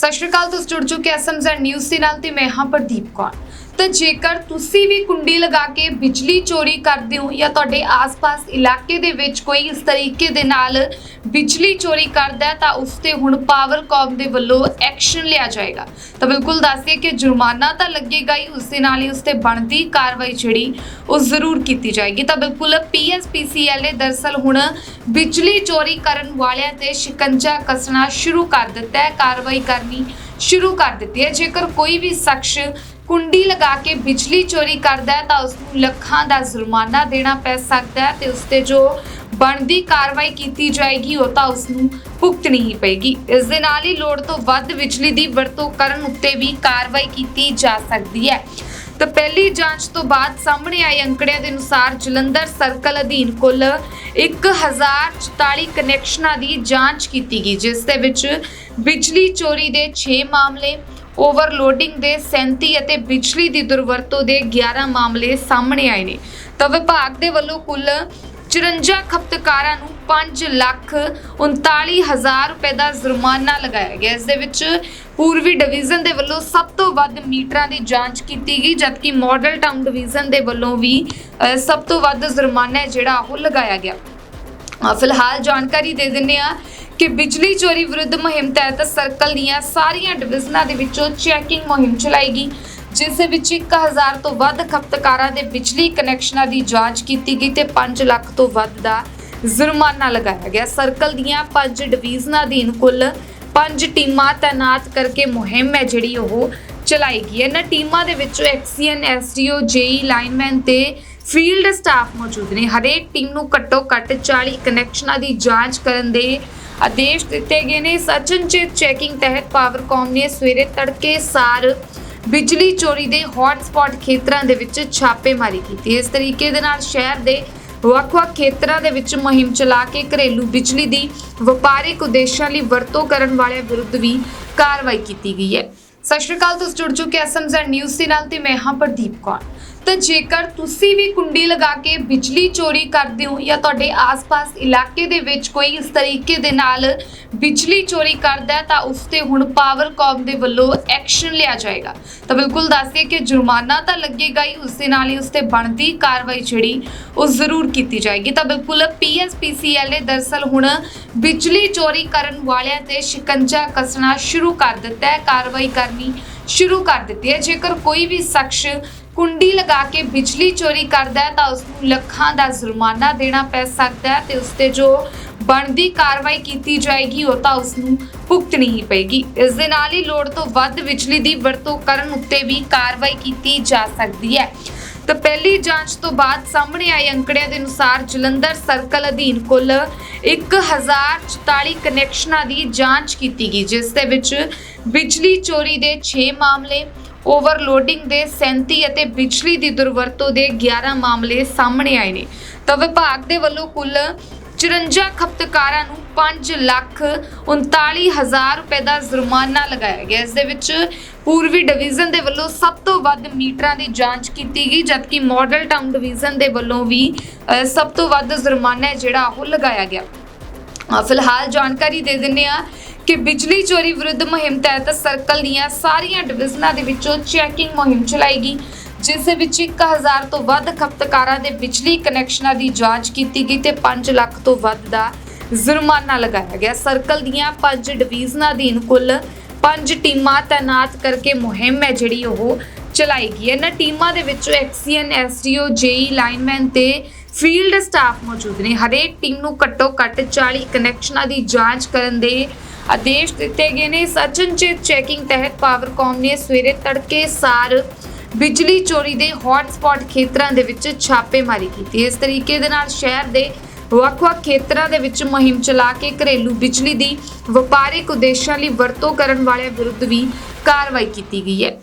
ਸਤਿ ਸ਼੍ਰੀ ਅਕਾਲ, ਤੁਸੀਂ ਜੁੜ ਚੁੱਕੇ ਐਸਐਮਜ਼ੈਡ ਨਿਊਜ਼ ਦੇ ਨਾਲ ਤੇ ਮੈਂ ਹਾਂ ਪ੍ਰਦੀਪ ਕੌਰ। ਤਾਂ ਜੇਕਰ ਤੁਸੀਂ ਵੀ ਕੁੰਡੀ ਲਗਾ ਕੇ ਬਿਜਲੀ ਚੋਰੀ ਕਰਦੇ ਹੋ ਜਾਂ ਤੁਹਾਡੇ ਆਸ-ਪਾਸ ਇਲਾਕੇ ਦੇ ਵਿੱਚ ਕੋਈ ਇਸ ਤਰੀਕੇ ਦੇ ਨਾਲ ਬਿਜਲੀ ਚੋਰੀ ਕਰਦਾ ਹੈ, ਤਾਂ ਉਸ ਤੇ ਹੁਣ ਪਾਵਰਕਾਮ ਦੇ ਵੱਲੋਂ ਐਕਸ਼ਨ ਲਿਆ ਜਾਏਗਾ। ਤਾਂ ਬਿਲਕੁਲ ਦੱਸਦੇ ਕਿ ਜੁਰਮਾਨਾ ਤਾਂ ਲੱਗੇਗਾ ਹੀ, ਉਸ ਦੇ ਨਾਲ ਹੀ ਉਸ ਤੇ ਬਣਦੀ ਕਾਰਵਾਈ ਜਿਹੜੀ ਉਹ ਜ਼ਰੂਰ ਕੀਤੀ ਜਾਏਗੀ। ਤਾਂ ਬਿਲਕੁਲ ਪੀਐਸਪੀਸੀਐਲ ਨੇ ਦਰਸਲ ਹੁਣ ਬਿਜਲੀ ਚੋਰੀ ਕਰਨ ਵਾਲਿਆਂ ਤੇ ਸ਼ਿਕੰਜਾ ਕੱਸਣਾ ਸ਼ੁਰੂ ਕਰ ਦਿੱਤਾ ਹੈ, ਕਾਰਵਾਈ ਕਰਨੀ ਸ਼ੁਰੂ ਕਰ ਦਿੱਤੀ ਹੈ। ਜੇਕਰ ਕੋਈ ਵੀ ਸ਼ਖਸ ਕੁੰਡੀ ਲਗਾ ਕੇ ਬਿਜਲੀ ਚੋਰੀ ਕਰਦਾ ਹੈ ਤਾਂ ਉਸ ਨੂੰ ਲੱਖਾਂ ਦਾ ਜੁਰਮਾਨਾ ਦੇਣਾ ਪੈ ਸਕਦਾ ਹੈ ਤੇ ਉਸ ਤੇ ਜੋ ਬਣਦੀ ਕਾਰਵਾਈ ਕੀਤੀ ਜਾਏਗੀ ਉਹ ਤਾਂ ਉਸ ਨੂੰ ਭੁਗਤਣੀ ਹੀ ਪਏਗੀ। ਇਸ ਦੇ ਨਾਲ ਹੀ ਲੋੜ ਤੋਂ ਵੱਧ ਬਿਜਲੀ ਦੀ ਵਰਤੋਂ ਕਰਨ ਉੱਤੇ ਵੀ ਕਾਰਵਾਈ ਕੀਤੀ ਜਾ ਸਕਦੀ ਹੈ। ਤਾਂ ਪਹਿਲੀ ਜਾਂਚ ਤੋਂ ਬਾਅਦ ਸਾਹਮਣੇ ਆਏ ਅੰਕੜਿਆਂ ਦੇ ਅਨੁਸਾਰ ਜਲੰਧਰ ਸਰਕਲ ਅਧੀਨ ਕੁੱਲ 1044 ਕਨੈਕਸ਼ਨਾਂ ਦੀ ਜਾਂਚ ਕੀਤੀ ਗਈ, ਜਿਸ ਦੇ ਵਿੱਚ ਬਿਜਲੀ ਚੋਰੀ ਦੇ 6 ਮਾਮਲੇ ਓਵਰਲੋਡਿੰਗ ਦੇ 37 ਅਤੇ ਬਿਜਲੀ ਦੀ ਦੁਰਵਰਤੋਂ ਦੇ 11 ਮਾਮਲੇ ਸਾਹਮਣੇ ਆਏ ਨੇ। ਤਾਂ ਵਿਭਾਗ ਦੇ ਵੱਲੋਂ ਕੁੱਲ 54 ਖਪਤਕਾਰਾਂ ਨੂੰ 5 ਲੱਖ 39 ਹਜ਼ਾਰ ਰੁਪਏ ਦਾ ਜੁਰਮਾਨਾ ਲਗਾਇਆ ਗਿਆ। ਇਸ ਦੇ ਵਿੱਚ ਪੂਰਬੀ ਡਿਵੀਜ਼ਨ ਦੇ ਵੱਲੋਂ ਸਭ ਤੋਂ ਵੱਧ ਮੀਟਰਾਂ ਦੀ ਜਾਂਚ ਕੀਤੀ ਗਈ, ਜਦਕਿ ਮਾਡਲ ਟਾਊਨ ਡਿਵੀਜ਼ਨ ਦੇ ਵੱਲੋਂ ਵੀ ਸਭ ਤੋਂ ਵੱਧ ਜੁਰਮਾਨਾ ਜਿਹੜਾ ਉਹ ਲਗਾਇਆ ਗਿਆ। ਫਿਲਹਾਲ ਜਾਣਕਾਰੀ ਦੇ ਦਿੰਦੇ ਆ ਕਿ ਬਿਜਲੀ ਚੋਰੀ ਵਿਰੁੱਧ ਮੁਹਿੰਮ ਤਹਿਤ ਸਰਕਲ ਦੀਆਂ ਸਾਰੀਆਂ ਡਿਵੀਜ਼ਨਾਂ ਦੇ ਵਿੱਚੋਂ ਚੈਕਿੰਗ ਮੁਹਿੰਮ ਚਲਾਈ ਜਿਸ ਦੇ ਵਿੱਚ 1000 ਤੋਂ ਵੱਧ ਖਪਤਕਾਰਾਂ ਦੇ ਬਿਜਲੀ ਕਨੈਕਸ਼ਨਾਂ ਦੀ ਜਾਂਚ ਕੀਤੀ ਗਈ ਤੇ 5 ਲੱਖ ਤੋਂ ਵੱਧ ਦਾ ਜੁਰਮਾਨਾ ਲਗਾਇਆ ਗਿਆ। ਸਰਕਲ ਦੀਆਂ ਪੰਜ ਡਿਵੀਜ਼ਨਾਂ ਅਧੀਨ ਕੁੱਲ ਪੰਜ ਟੀਮਾਂ ਤਾਇਨਾਤ ਕਰਕੇ ਮੁਹਿੰਮ ਹੈ ਜਿਹੜੀ ਉਹ ਚਲਾਈ ਗਈ ਹੈ ਇਹਨਾਂ ਟੀਮਾਂ ਦੇ ਵਿੱਚੋਂ ਐਕਸੀਐਨ ਐਸਡੀਓ ਜੇਈ ਲਾਈਨਮੈਨ ਤੇ ਫੀਲਡ ਸਟਾਫ ਮੌਜੂਦ ਨੇ। ਹਰੇਕ ਟੀਮ ਨੂੰ ਘੱਟੋ ਘੱਟ 40 ਕਨੈਕਸ਼ਨਾਂ ਦੀ ਜਾਂਚ ਕਰਨ ਦੇ ਆਦੇਸ਼ ਦਿੱਤੇ ਗਏ ਨੇ ਸਚਨਚੇਤ ਚੈਕਿੰਗ ਤਹਿਤ ਪਾਵਰਕਾਮ ਨੇ ਸਵੇਰੇ ਤੜਕੇ ਸਾਰ ਬਿਜਲੀ ਚੋਰੀ ਦੇ ਹੌਟਸਪੌਟ ਖੇਤਰਾਂ ਦੇ ਵਿੱਚ ਛਾਪੇਮਾਰੀ ਕੀਤੀ। ਇਸ ਤਰੀਕੇ ਦੇ ਨਾਲ ਸ਼ਹਿਰ ਦੇ ਵੱਖ-ਵੱਖ ਖੇਤਰਾਂ ਦੇ ਵਿੱਚ ਮੁਹਿੰਮ ਚਲਾ ਕੇ ਘਰੇਲੂ ਬਿਜਲੀ ਦੀ ਵਪਾਰਿਕ ਉਦੇਸ਼ਾਂ ਲਈ ਵਰਤੋਂ ਕਰਨ ਵਾਲਿਆਂ ਵਿਰੁੱਧ ਵੀ ਕਾਰਵਾਈ ਕੀਤੀ ਗਈ ਹੈ। ਸਤਿ ਸ਼੍ਰੀ ਅਕਾਲ, ਤੁਸੀਂ ਜੁੜ ਚੁੱਕੇ ਐਸਐਮਜ਼ੈਡ ਨਿਊਜ਼ ਦੇ ਨਾਲ ਤੇ ਮੈਂ ਹਾਂ ਪ੍ਰਦੀਪ ਕੌਰ। ਤਾਂ ਜੇਕਰ ਤੁਸੀਂ ਵੀ ਕੁੰਡੀ ਲਗਾ ਕੇ ਬਿਜਲੀ ਚੋਰੀ ਕਰਦੇ ਹੋ ਜਾਂ ਤੁਹਾਡੇ ਆਸ-ਪਾਸ ਇਲਾਕੇ ਦੇ ਵਿੱਚ ਕੋਈ ਇਸ ਤਰੀਕੇ ਦੇ ਨਾਲ ਬਿਜਲੀ ਚੋਰੀ ਕਰਦਾ ਹੈ, ਤਾਂ ਉਸ ਤੇ ਹੁਣ ਪਾਵਰਕਾਮ ਦੇ ਵੱਲੋਂ ਐਕਸ਼ਨ ਲਿਆ ਜਾਏਗਾ। ਤਾਂ ਬਿਲਕੁਲ ਦੱਸਦੇ ਕਿ ਜੁਰਮਾਨਾ ਤਾਂ ਲੱਗੇਗਾ ਹੀ, ਉਸ ਦੇ ਨਾਲ ਹੀ ਉਸ ਤੇ ਬਣਦੀ ਕਾਰਵਾਈ ਜਿਹੜੀ ਉਹ ਜ਼ਰੂਰ ਕੀਤੀ ਜਾਏਗੀ। ਤਾਂ ਬਿਲਕੁਲ ਪੀਐਸਪੀਸੀਐਲ ਨੇ ਦਰਸਲ ਹੁਣ ਬਿਜਲੀ ਚੋਰੀ ਕਰਨ ਵਾਲਿਆਂ ਤੇ ਸ਼ਿਕੰਜਾ ਕੱਸਣਾ ਸ਼ੁਰੂ ਕਰ ਦਿੱਤਾ ਹੈ, ਕਾਰਵਾਈ ਕਰਨੀ ਸ਼ੁਰੂ ਕਰ ਦਿੱਤੀ ਹੈ। ਜੇਕਰ ਕੋਈ ਵੀ ਸ਼ਖਸ ਕੁੰਡੀ ਲਗਾ ਕੇ ਬਿਜਲੀ ਚੋਰੀ ਕਰਦਾ ਹੈ ਤਾਂ ਉਸ ਨੂੰ ਲੱਖਾਂ ਦਾ ਜੁਰਮਾਨਾ ਦੇਣਾ ਪੈ ਸਕਦਾ ਹੈ ਤੇ ਉਸ ਤੇ ਜੋ ਬਣਦੀ ਕਾਰਵਾਈ ਕੀਤੀ ਜਾਏਗੀ ਉਹ ਤਾਂ ਉਸ ਨੂੰ ਭੁਗਤਣੀ ਹੀ ਪਏਗੀ। ਇਸ ਦੇ ਨਾਲ ਹੀ ਲੋੜ ਤੋਂ ਵੱਧ ਬਿਜਲੀ ਦੀ ਵਰਤੋਂ ਕਰਨ ਉੱਤੇ ਵੀ ਕਾਰਵਾਈ ਕੀਤੀ ਜਾ ਸਕਦੀ ਹੈ। ਤਾਂ ਪਹਿਲੀ ਜਾਂਚ ਤੋਂ ਬਾਅਦ ਸਾਹਮਣੇ ਆਏ ਅੰਕੜਿਆਂ ਦੇ ਅਨੁਸਾਰ ਜਲੰਧਰ ਸਰਕਲ ਅਧੀਨ ਕੁੱਲ 1044 ਕਨੈਕਸ਼ਨਾਂ ਦੀ ਜਾਂਚ ਕੀਤੀ ਗਈ, ਜਿਸ ਦੇ ਵਿੱਚ ਬਿਜਲੀ ਚੋਰੀ ਦੇ 6 ਮਾਮਲੇ ਓਵਰਲੋਡਿੰਗ ਦੇ 37 ਅਤੇ ਬਿਜਲੀ ਦੀ ਦੁਰਵਰਤੋਂ ਦੇ 11 ਮਾਮਲੇ ਸਾਹਮਣੇ ਆਏ ਨੇ। ਤਾਂ ਵਿਭਾਗ ਦੇ ਵੱਲੋਂ ਕੁੱਲ 54 ਖਪਤਕਾਰਾਂ ਨੂੰ 5 ਲੱਖ 39 ਹਜ਼ਾਰ ਰੁਪਏ ਦਾ ਜੁਰਮਾਨਾ ਲਗਾਇਆ ਗਿਆ। ਇਸ ਦੇ ਵਿੱਚ ਪੂਰਬੀ ਡਿਵੀਜ਼ਨ ਦੇ ਵੱਲੋਂ ਸਭ ਤੋਂ ਵੱਧ ਮੀਟਰਾਂ ਦੀ ਜਾਂਚ ਕੀਤੀ ਗਈ, ਜਦਕਿ ਮਾਡਲ ਟਾਊਨ ਡਿਵੀਜ਼ਨ ਦੇ ਵੱਲੋਂ ਵੀ ਸਭ ਤੋਂ ਵੱਧ ਜੁਰਮਾਨਾ ਜਿਹੜਾ ਉਹ ਲਗਾਇਆ ਗਿਆ। ਫਿਲਹਾਲ ਜਾਣਕਾਰੀ ਦੇ ਦਿੰਦੇ ਆ ਕਿ ਬਿਜਲੀ ਚੋਰੀ ਵਿਰੁੱਧ ਮੁਹਿੰਮ ਤਹਿਤ ਸਰਕਲ ਦੀਆਂ ਸਾਰੀਆਂ ਡਿਵੀਜ਼ਨਾਂ ਦੇ ਵਿੱਚੋਂ ਚੈਕਿੰਗ ਮੁਹਿੰਮ ਚਲਾਈ ਗਈ ਜਿਸ ਦੇ ਵਿੱਚ 1000 ਤੋਂ ਵੱਧ ਖਪਤਕਾਰਾਂ ਦੇ ਬਿਜਲੀ ਕਨੈਕਸ਼ਨਾਂ ਦੀ ਜਾਂਚ ਕੀਤੀ ਗਈ ਤੇ 5 ਲੱਖ ਤੋਂ ਵੱਧ ਦਾ ਜੁਰਮਾਨਾ ਲਗਾਇਆ ਗਿਆ ਸਰਕਲ ਦੀਆਂ ਪੰਜ ਡਿਵੀਜ਼ਨਾਂ ਅਧੀਨ ਕੁੱਲ ਪੰਜ ਟੀਮਾਂ ਤਾਇਨਾਤ ਕਰਕੇ ਮੁਹਿੰਮ ਹੈ ਜਿਹੜੀ ਉਹ ਚਲਾਈ ਗਈ ਹੈ। ਇਹਨਾਂ ਟੀਮਾਂ ਦੇ ਵਿੱਚੋਂ ਐਕਸੀਐਨ ਐਸਡੀਓ ਜੇਈ ਲਾਈਨਮੈਨ ਤੇ ਫੀਲਡ ਸਟਾਫ ਮੌਜੂਦ ਨੇ। ਹਰੇਕ ਟੀਮ ਨੂੰ ਘੱਟੋ ਘੱਟ 40 ਕਨੈਕਸ਼ਨਾਂ ਦੀ ਜਾਂਚ ਕਰਨ ਦੇ ਆਦੇਸ਼ ਦਿੱਤੇ ਗਏ ਨੇ। ਸਚਨਚੇਤ ਚੈਕਿੰਗ ਤਹਿਤ ਪਾਵਰਕਾਮ ਨੇ ਸਵੇਰੇ ਤੜਕੇ ਸਾਰ ਬਿਜਲੀ ਚੋਰੀ ਦੇ ਹੌਟਸਪੌਟ ਖੇਤਰਾਂ ਦੇ ਵਿੱਚ ਛਾਪੇਮਾਰੀ ਕੀਤੀ। ਇਸ ਤਰੀਕੇ ਦੇ ਨਾਲ ਸ਼ਹਿਰ ਦੇ ਵੱਖ-ਵੱਖ ਖੇਤਰਾਂ ਦੇ ਵਿੱਚ ਮੁਹਿੰਮ ਚਲਾ ਕੇ ਘਰੇਲੂ ਬਿਜਲੀ ਦੀ ਵਪਾਰਿਕ ਉਦੇਸ਼ਾਂ ਲਈ ਵਰਤੋਂ ਕਰਨ ਵਾਲਿਆਂ ਵਿਰੁੱਧ ਵੀ ਕਾਰਵਾਈ ਕੀਤੀ ਗਈ ਹੈ।